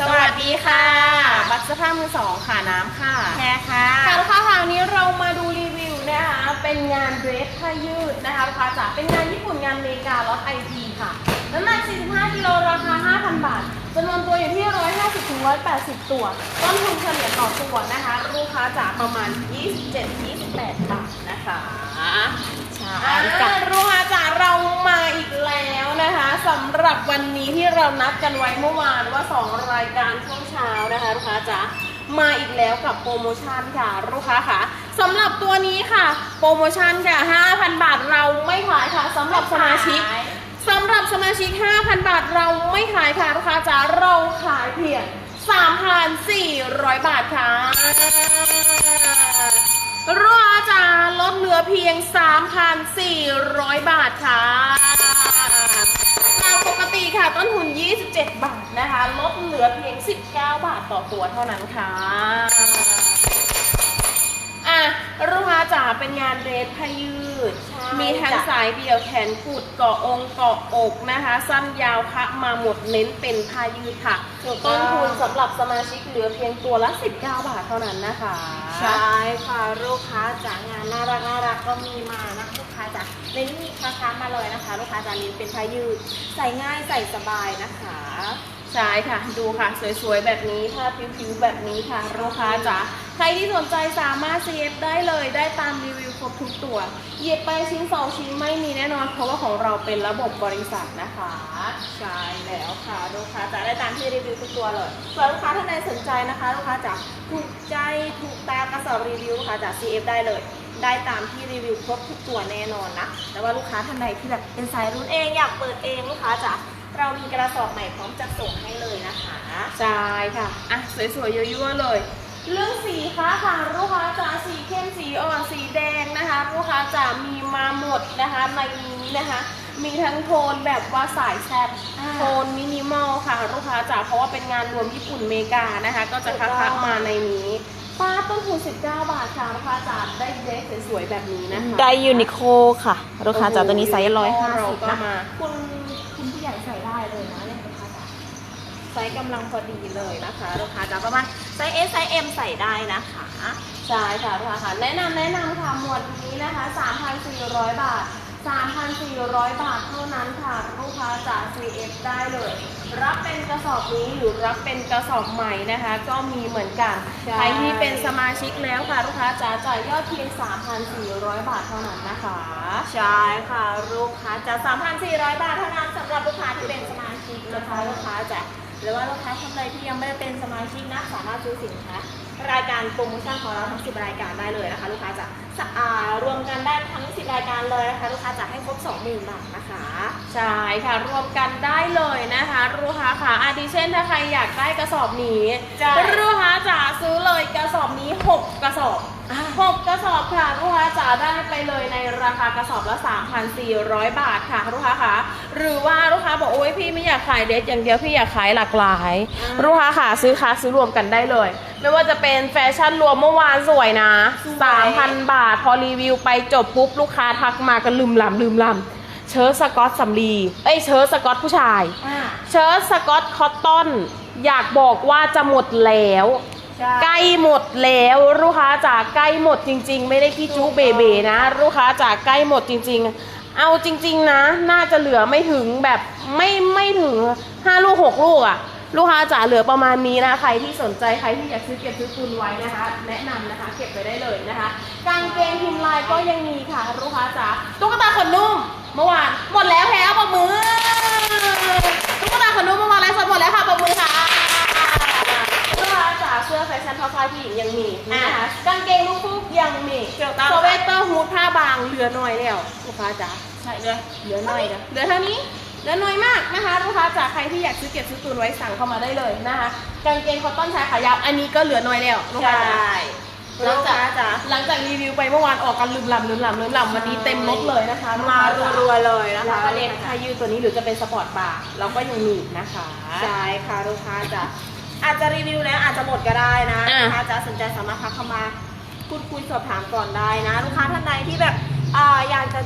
สวัสดีค่ะ บัตรเสื้อผ้ามือสองค่ะน้ำค่ะแค่ค่ะค่ะลูกค้าค่ะวันนี้เรามาดูรีวิวนะคะ เป็นงานเดรสผ้ายืดนะคะลูกค้าจ๋าเป็นงานญี่ปุ่นงานอเมริการถไอทีค่ะน้ำหนัก 45 กิโลราคา 5,000 บาทจำนวนตัวอยู่ที่ 150ถึง180 ตัว ต้นทุนเฉลี่ยต่อตัวนะคะ ลูกค้าจ๋าประมาณ 27-28 บาทนะคะ ใช่อ่าจ้ะ ลูกค้าจ๋าเรามาอีกแล้ว นะคะสำหรับวันนี้ที่เรานัดกันไว้เมื่อวานว่า 2 รายการช่วงเช้านะคะลูกค้าจ๋ามาอีกแล้วกับโปรโมชั่นค่ะลูกค้าค่ะสำหรับตัวนี้ค่ะ โปรโมชั่นค่ะ 5,000 บาทเราไม่ขายค่ะสำหรับสมาชิกสำหรับสมาชิก 5,000 บาทเราไม่ขายค่ะลูกค้าจ๋าเราขายเพียง3,400 บาทค่ะรัวจ้าลดเหลือเพียง 3,400 บาทค่ะจากปกติ ค่ะ ต้นทุน 27 บาทนะคะ ลดเหลือเพียง 19 บาทต่อตัวเท่านั้นค่ะอะลูกค้าจ๋าเป็นงานเดรสผ้ายืดใช่มีทั้งจ้ะสายเดี่ยวแขนกุดเกาะองค์เกาะอกนะคะ สั้นยาวคะมาหมดเน้นเป็นผ้ายืดค่ะถูกต้ต้อนงทุนสำหรับสมาชิกเหลือเพียงตัวละ 19 บาทเท่านั้นนะคะ ใช่ค่ะลูกค้าจ๋างานน่ารักน่ารั ก็มีมานะลูกค้าจ๋าในนี่ค้าค้ามาเลยนะคะ ลูกค้าจ๋านี้เป็นผ้ายืด ใส่ง่ายใส่สบายนะคะ ใช่ค่ะ ดูค่ะ สวยๆ แบบนี้ผ้าผิวๆ แบบนี้ค่ะลูกค้าจ๋าใครที่สนใจสามารถ CF ได้เลยได้ตามรีวิวครบทุกตัวเหยียบไปชิ้นสองชิ้นไม่มีแน่นอน เพราะว่าของเราเป็นระบบบริษัทนะคะ ใช่แล้วค่ะลูกค้าจ๋าได้ตามที่รีวิวทุกตัวเลยส่วนลูกค้าท่านใดสนใจนะคะลูกค้าจ๋าถูกใจถูกตามกระสอบรีวิวลูกค้าจ๋า CF ได้เลยได้ตามที่รีวิวครบทุกตัวแน่นอนนะ แต่ว่าลูกค้าท่านใดที่แบบเป็นสายรุ่นเองอยากเปิดเองลูกค้าจ๋า เรามีกระสอบใหม่พร้อมจัดส่งให้เลยนะคะใช่ค่ะอะสวยๆยั่วๆเลย เรื่องสีค่ะค่ะลูกค้าจ๋าสีเข้มสีอ่อนสีแดงนะคะลูกค้าจ๋ามีมาหมดนะคะในนี้นะคะ มีทั้งโทนแบบว่าสายแซ่บอ่าโทนมินิมอลค่ะลูกค้าจ๋าเพราะว่าเป็นงานรวมญี่ปุ่นเมกานะคะ ก็จะคัดๆมาในนี้ป้าต้นทุน19 บาทค่ะลูกค้าจ๋าได้เดรสสวยๆแบบนี้นะคะได้ยูนิโคค่ะลูกค้าจ๋าตัวนี้ไซส์ร้อยห้าเราสิบก็นะมาคุณ ใหญ่ใส่ได้เลยนะเนี่ยลูกค้าจ๋าไซส์กำลังพอดีเลยนะคะลูกค้าจ๋าประมาณไซส์ S ไซส์ M ใส่ได้นะคะใช่ค่ะลูกค้าค่ะแนะนำแนะนำค่ะหมวดนี้นะคะ 3,400 บาท 3,400 บาทเท่านั้นค่ะลูกค้าจา CF ได้เลย รับเป็นกระสอบนี้หรือรับเป็นกระสอบใหม่นะคะ ก็มีเหมือนกันใช่ใครที่เป็นสมาชิกแล้วค่ะลูกค้าจ๋าจ่ายยอดเพียง 3,400 บาทเท่านั้นนะคะใช่ค่ะลูกค้าจ๋า3,400 บาทเท่านั้นสำหรับลูกค้าที่เป็นสมาชิกนะคะลูกค้าจ๋าหรือว่าลูกค้าท่านใดที่ยังไม่ได้เป็นสมาชิกนะสามารถซื้อสินค้ารายการโปรโมชั่นของเราทั้ง 10 รายการได้เลยนะคะ ลูกค้าจ๋าสะอ่ารวมกันได้ทั้ง10 รายการเลยนะคะลูกค้าจ๋าให้ครบ20,000บาทนะคะ ใช่ค่ะรวมกันได้เลยนะคะลูกค้าค่ะอาทิเช่นถ้าใครอยากได้กระสอบนี้ใช่ลูกค้าจ๋าซื้อเลยกระสอบนี้ 6 กระสอบ หกกระสอบค่ะลูกค้าจ๋าได้ไปเลยในราคากระสอบละ 3,400 บาทค่ะลูกค้าค่ะหรือว่าลูกค้าบอกโอ้ยพี่ไม่อยากขายเดทอย่างเดียวพี่อยากขายหลากหลายอ่าลูกค้าค่ะซื้อค้าซื้อรวมกันได้เลย ไม่ว่าจะเป็นแฟชั่นรวมเมื่อวานสวยนะ 3,000 บาท พอรีวิวไปจบปุ๊บลูกค้าทักมากันลืมลำลืมลำเชิ้ตสกอตสำลี เอ้ยเชิ้ตสกอตผู้ชายอ่าเชิ้ตสกอตคอตตอน อยากบอกว่าจะหมดแล้ว ใกล้หมดแล้วลูกค้าจ๋าใกล้หมดจริง ๆ ไม่ได้ที่จุเบเบนะลูกค้าจ๋าใกล้หมดจริง ๆ เอาจริง ๆ นะ น่าจะเหลือไม่ถึงแบบไม่ไม่ถึงห้าลูกหกลูกอะลูกค้าจ๋าเหลือประมาณนี้นะใครที่สนใจใครที่อยากซื้อเก็บซื้อตุนไว้นะคะ แนะนำนะคะ เก็บไปได้เลยนะคะกางเกงพิมพ์ลายก็ยังมีค่ะลูกค้าจ๋าตุ๊กตาขนนุ่มเมื่อวาน หญิงยังมีนะคะกางเกงลูกฟูกยังมีถูกต้องสเวตเตอร์ฮูดผ้าบางเหลือน้อยแล้วลูกค้าจ๋าใช่เลยเหลือน้อยแล้วเหลือเท่านี้เหลือน้อยมากนะคะลูกค้าจ๋าใครที่อยากซื้อเก็บซื้อตุนไว้สั่งเข้ามาได้เลยนะคะกางเกงคอตตอนชายขายาวอันนี้ก็เหลือน้อยแล้วลูกใช่ค้าจ๋าหลังจากลูกค้าจ๋าหลังจากรีวิวไปเมื่อวานออกกันลืมลำลืมลำลืมลำวันนี้เต็มรถเลยนะคะ มาลูกค้จ๋รัวๆเลยนะแล้วคะก็เด็กผ้ายืดตัวนี้หรือจะเป็นสปอร์ตบาร์เราก็ยังมีนะคะใช่ค่ะลูกค้าจ๋า อาจจะรีวิวแล้วอาจจะหมดก็ได้นะอะลูกค้าจ๋าสนใจสามารถทักเข้ามาพูดคุยสอบถามก่อนได้นะ ลูกค้าท่านใดที่แบบอ่าอยากจะ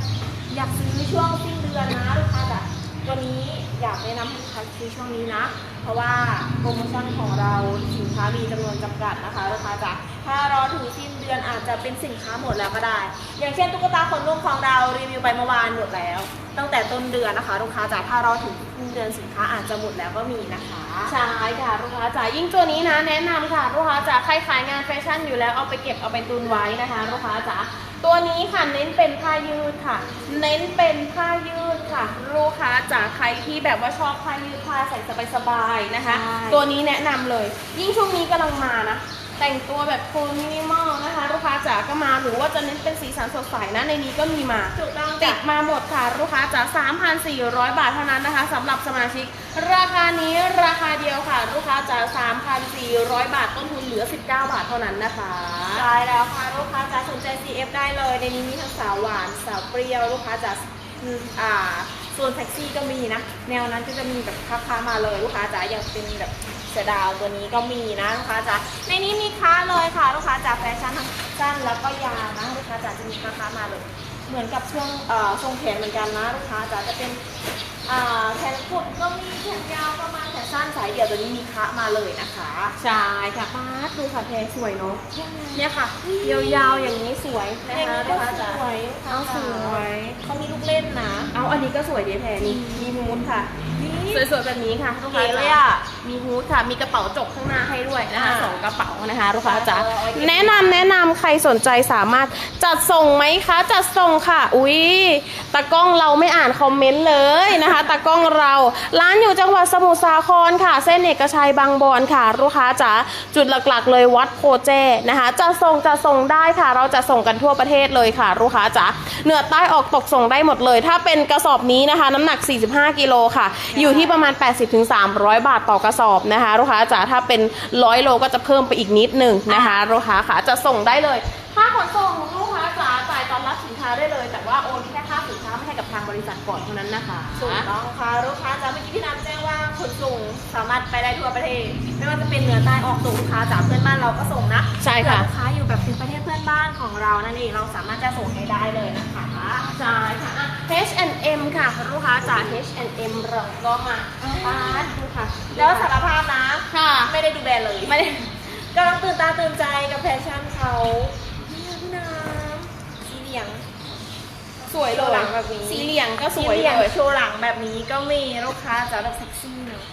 อยากซื้อช่วงสิ้นเดือนนะลูกค้าจ๋าตัวนี้อยากแนะนำให้ลูกค้าซื้อช่วงนี้นะ เพราะว่าโปรโมชั่นของเราสินค้ามีจำนวนจำกัดนะคะลูกค้าจ๋า ถ้ารอถึงสิ้นเดือนอาจจะเป็นสินค้าหมดแล้วก็ได้ อย่างเช่นตุ๊กตาขนนุ่มของเรารีวิวไปเมื่อวานหมดแล้ว ตั้งแต่ต้นเดือนนะคะลูกค้าจ๋าถ้ารอถึงสิ้นเดือนสินค้าอาจจะหมดแล้วก็มีนะคะใช่ค่ะลูกค้าจ๋ายิ่งตัวนี้นะแนะนำค่ะลูกค้าจ๋าใครขายงานแฟชั่นอยู่แล้วเอาไปเก็บเอาไปตุนไว้นะคะลูกค้าจ๋าตัวนี้ค่ะเน้นเป็นผ้ายืดค่ะ เน้นเป็นผ้ายืดค่ะลูกค้าจ๋าใครที่แบบว่าชอบผ้ายืดผ้าใส่สบายๆนะคะใช่ตัวนี้แนะนำเลย ยิ่งช่วงนี้กำลังมานะ แต่งตัวแบบโทนมินิมอลนะคะ ลูกค้าจ๋าก็มาหรือว่าจะเน้นเป็นสีสันสดใสนะในนี้ก็มีมาถูกต้องติจ้ะดมาหมดค่ะ ลูกค้าจ๋า3,400 บาทเท่านั้นนะคะสำหรับสมาชิก ราคานี้ราคาเดียวค่ะ ลูกค้าจ๋า3,400 บาทต้นทุนเหลือ 19 บาทเท่านั้นนะคะใช่แล้วค่ะลูกค้าจ๋าสนใจ CF ได้เลยในนี้มีทั้งสาวหวานสาวเปรี้ยวลูกค้าจ๋า อืออ่าส่วนแท็กซี่ก็มีนะ แนวนั้นก็จะมีแบบค้าค้ามาเลยลูกค้าจ๋าอย่างเป็นแบบเสดาวตัวนี้ก็มีนะลูกค้าจ๋าในนี้มีค้าเลยค่ะลูกค้าจ๋าแฟชั่นทั้งสั้นแล้วก็ยาวนะลูกค้าจ๋าจะมีค้าค้ามาเลย เหมือนกับช่วงเอ่อทรงแขนเหมือนกันนะลูกค้าจ๋าจะเป็นอ่าแขนกุดก็มีแขนยาวก็มาแขน สั้นสายเดี่ยวตัวนี้มีค้ามาเลยนะคะ ใช่ค่ะป้าดดูค่ะแพรสวยเนาะเนี่ยค่ะยาวๆอย่างนี้สวยนะอย่างคะนี้ลูก็กค้าสจ๋าวยเอาสวย เขามีลูกเล่นนะ เอาอันนี้ก็สวยดีแพรนี่มีฮูดค่ะ สวยๆแบบนี้ค่ะลูกค้าเก๋เลยจ๋าอะมีฮูดค่ะ มีกระเป๋าจกข้างหน้าให้ด้วยนะคะอ่าสองกระเป๋านะคะลูกค้าจ๋าเออเอาไว้เก็บแนะนำแนะนำใครสนใจสามารถจัดส่งไหมคะ จัดส่งค่ะ อุ๊ยตากล้องเราไม่อ่านคอมเมนต์เลยนะคะตากล้องเราร้านอยู่จังหวัดสมุทรสาครค่ะ เส้นเอกชัยบางบอนค่ะลูกค้าจ๋าจุดหลักๆ เลยวัดโพแจ้นะคะจะส่งจะส่งได้ค่ะ เราจะส่งกันทั่วประเทศเลยค่ะลูกค้าจ๋าเหนือใต้ออกตกส่งได้หมดเลย ถ้าเป็นกระสอบนี้นะคะ น้ำหนัก 45 กิโลค่ะ อยู่ที่ประมาณ 80-300 บาทต่อกระสอบนะคะลูกค้าจ๋าถ้าเป็นร้อยโลก็จะเพิ่มไปอีกนิดหนึ่งนะคะลูกค้าค่ะจะส่งได้เลย ค่าขนส่งลูกค้าจ๋าจ่ายตอนรับสินค้าได้เลย ริษัทก่อนเท่านั้นนะคะถูกต้องค่ะลูกค้าจ๋าเมื่อกี้พี่น้ำแจ้งว่าขนส่งสามารถไปได้ทั่วประเทศ ไม่ว่าจะเป็นเหนือใต้ออกตกลูกค้าจ๋าเพื่อนบ้านเราก็ส่งนะใช่ค่ะเผื่อลูกค้าอยู่แบบเป็นประเทศเพื่อนบ้านของเรานั่นเองเราสามารถจะส่งให้ได้เลยนะคะใช่ค่ะอะ H&M ค่ะลูกค้าจ๋า H&M เราก็มาปาดดูค่ะ แล้วสารภาพนะค่ะไม่ได้ดูแบรนด์เลยไม่ได้กำลังตื่นตาตื่นใจกับแฟชั่นเขาเนี่ยพี่น้ำสีเหลือง สวยเลโชว์ยหลังแบบนี้สีเหลี่ยงก็สสีวยเหลืองเลยโชว์หลังแบบนี้ก็มีลูกค้าจะแบบเซ็กซี่เนอะ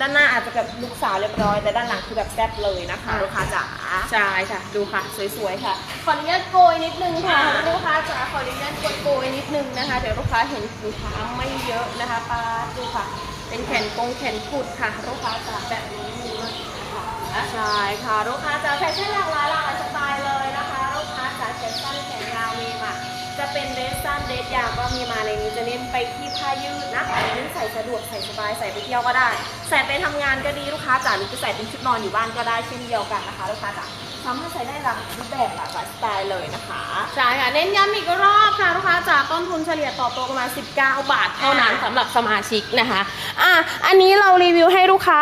ด้านหน้าอาจจะแบบลูกสาวเรียบร้อย แต่ด้านหลังคือแบบแซ่บเลยนะคะลูกค้าจ๋าใช่ค่ะดูค่ะ สวยๆค่ะขออนุญาตโกยนิดนึงค่ะอ่าลูกค้าจ๋าขออนุญาตโกยโกยนิดนึงนะคะ เดี๋ยวลูกค้าเห็นสินค้าไม่เยอะนะคะปาดดูค่ะ เป็นแขนกงแขนกุดค่ะลูกค้าจ๋าแบบนี้มีมากนะคะใช่ค่ะลูกค้าจ๋าแฟชั่นหลากหลายหลากหลายสไตล์เลยนะคะลูกค้าจ๋าแขนสั้นแขนยาวมีมา จะเป็นเดรสสั้นเดรสยาวก็มีมาในนี้จะเน้นไปที่ผ้ายืดนะอันนี้ใส่สะดวกใส่สบายใส่ไปเที่ยวก็ได้ ใส่ไปทำงานก็ดีลูกค้าจ๋าหรือจะใส่เป็นชุดนอนอยู่บ้านก็ได้เช่นเดียวกันนะคะลูกค้าจ๋าสามารถใส่ได้หลากรูปแบบหลากหลายสไตล์เลยนะคะใช่ค่ะเน้นย้ำอีกรอบค่ะลูกค้าจ๋าต้นทุนเฉลี่ยต่อตัวประมาณ 19 บาทเท่านั้นอ่าสำหรับสมาชิกนะคะอะอันนี้เรารีวิวให้ลูกค้า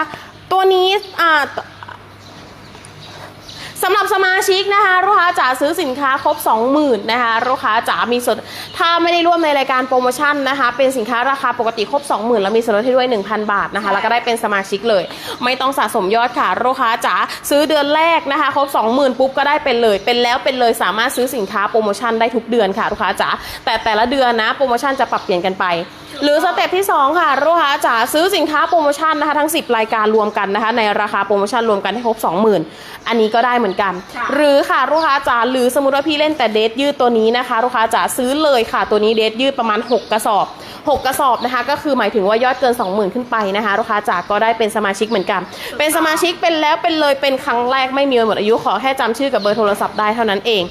ตัวนี้อ่า สำหรับสมาชิกนะคะลูกค้าจ๋าซื้อสินค้าครบ 20,000นะคะลูกค้าจ๋ามีส่วนถ้าไม่ได้ร่วมในรายการโปรโมชั่นนะคะ เป็นสินค้าราคาปกติครบ 20,000 แล้วมีส่วนลดให้ด้วย 1,000 บาทนะคะ แล้วก็ได้เป็นสมาชิกเลย ไม่ต้องสะสมยอดค่ะลูกค้าจ๋าซื้อเดือนแรกนะคะครบ 20,000 ปุ๊บก็ได้เป็นเลย เป็นแล้วเป็นเลยสามารถซื้อสินค้าโปรโมชั่นได้ทุกเดือนค่ะลูกค้าจ๋าแต่แต่ละเดือนนะโปรโมชั่นจะปรับเปลี่ยนกันไป หรือสเต็ปที่ 2 ค่ะลูกค้าจ๋าซื้อสินค้าโปรโมชั่นนะคะทั้ง 10 รายการรวมกันนะคะในราคาโปรโมชั่นรวมกันให้ครบ 20,000 อันนี้ก็ได้เหมือนกันค่ะหรือค่ะลูกค้าจ๋าหรือสมมติว่าพี่เล่นแต่เดทยืดตัวนี้นะคะลูกค้าจ๋าซื้อเลยค่ะตัวนี้เดทยืดประมาณ 6 กระสอบ 6 กระสอบนะคะก็คือหมายถึงว่ายอดเกิน 20,000 ขึ้นไปนะคะลูกค้าจ๋าก็ได้เป็นสมาชิกเหมือนกัน เป็นสมาชิกเป็นแล้วเป็นเลยเป็นครั้งแรกไม่มีวันหมดอายุขอแค่จำชื่อกับเบอร์โทรศัพท์ได้เท่านั้นเอง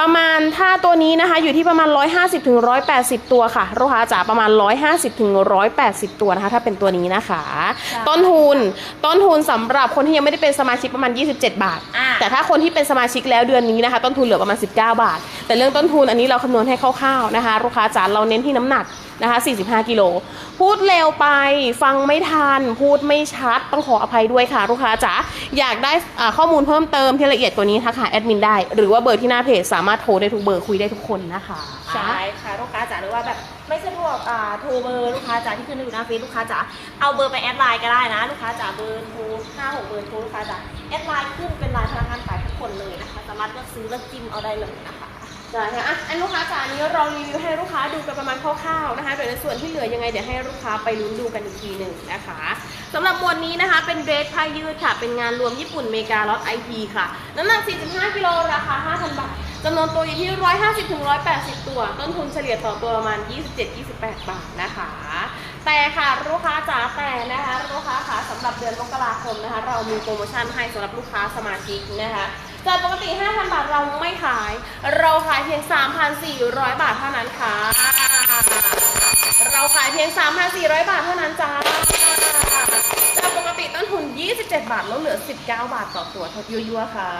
ประมาณถ้าตัวนี้นะคะอยู่ที่ประมาณ 150ถึง180 ตัวค่ะลูกค้าจ๋าประมาณ 150ถึง180 ตัวนะคะ ถ้าเป็นตัวนี้นะคะใช่ต้นทุนต้นทุนสำหรับคนที่ยังไม่ได้เป็นสมาชิกประมาณ 27 บาทอ่าแต่ถ้าคนที่เป็นสมาชิกแล้วเดือนนี้นะคะ ต้นทุนเหลือประมาณ 19 บาท แต่เรื่องต้นทุนอันนี้เราคำนวณให้คร่าวๆนะคะลูกค้าจ๋าเราเน้นที่น้ำหนัก นะคะ45 กิโล พูดเร็วไปฟังไม่ทัน พูดไม่ชัด ต้องขออภัยด้วยค่ะ ลูกค้าจ๋าอยากได้ข้อมูลเพิ่มเติมที่ละเอียดตัวนี้ทักหาแอดมินได้ หรือว่าเบอร์ที่หน้าเพจสามารถโทรได้ทุกเบอร์คุยได้ทุกคนนะคะใช่ค่ะลูกค้าจ๋าหรือว่าแบบไม่สะดวกอ่าโทรเบอร์ลูกค้าจ๋าที่ขึ้นอยู่หน้าเฟซลูกค้าจ๋าเอาเบอร์ไปแอดไลน์ก็ได้นะ ลูกค้าจ๋าเบอร์โทรห้าหกเบอร์โทรลูกค้าจ๋าแอดไลน์ขึ้นเป็นไลน์พนักงานขายทุกคนเลยนะคะ สามารถเลือกซื้อเลือกจิ้มเอาได้เลยนะคะ ใช่ค่ะอะอันลูกค้าจ๋านนี้เรารีวิวให้ลูกค้าดูกันประมาณคร่าวๆนะคะเดี๋ยวในส่วนที่เหลือยังไงเดี๋ยวให้ลูกค้าไปลุ้นดูกันอีกทีหนึ่งนะคะสำหรับหมวดนี้นะคะเป็นเดรสผ้ายืดค่ะ เป็นงานรวมญี่ปุ่นเมกาล็อตไอทีค่ะ น้ำหนัก 45 กิโลราคา 5,000 บาทจำนวนตัวอยู่ที่ 150ถึง180 ตัว ต้นทุนเฉลี่ยต่อตัวประมาณ 27-28 บาทนะคะ แต่ค่ะลูกค้าจ๋าแต่นะคะลูกค้าค่ะสำหรับเดือนมกราคมนะคะ เรามีโปรโมชั่นให้สำหรับลูกค้าสมาชิกนะคะ จากปกติ 5,000 บาทเราไม่ขาย เราขายเพียง 3,400 บาทเท่านั้นค่ะ เราขายเพียง 3,400 บาทเท่านั้นจ้าจากปกติต้นทุน 27 บาทลดเหลือ 19 บาทต่อตัวทดยั่วๆค่ะ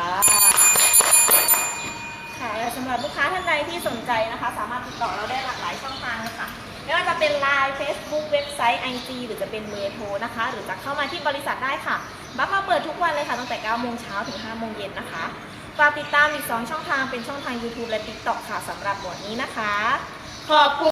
ค่ะและสำหรับลูกค้าท่านใดที่สนใจนะคะ สามารถติดต่อเราได้หลากหลายช่องทางเลยค่ะ ไม่ว่าจะเป็น Line Facebook เว็บไซต์ IG หรือจะเป็นเบอร์โทรนะคะ หรือจะเข้ามาที่บริษัทได้ค่ะ บัฟเราเปิดทุกวันเลยค่ะ ตั้งแต่ 9 โมงเช้าถึง 5 โมงเย็นนะคะฝากติดตามอีก 2 ช่องทางเป็นช่องทาง YouTube และ TikTok ค่ะสำหรับหมวดนี้นะคะ ขอบคุณ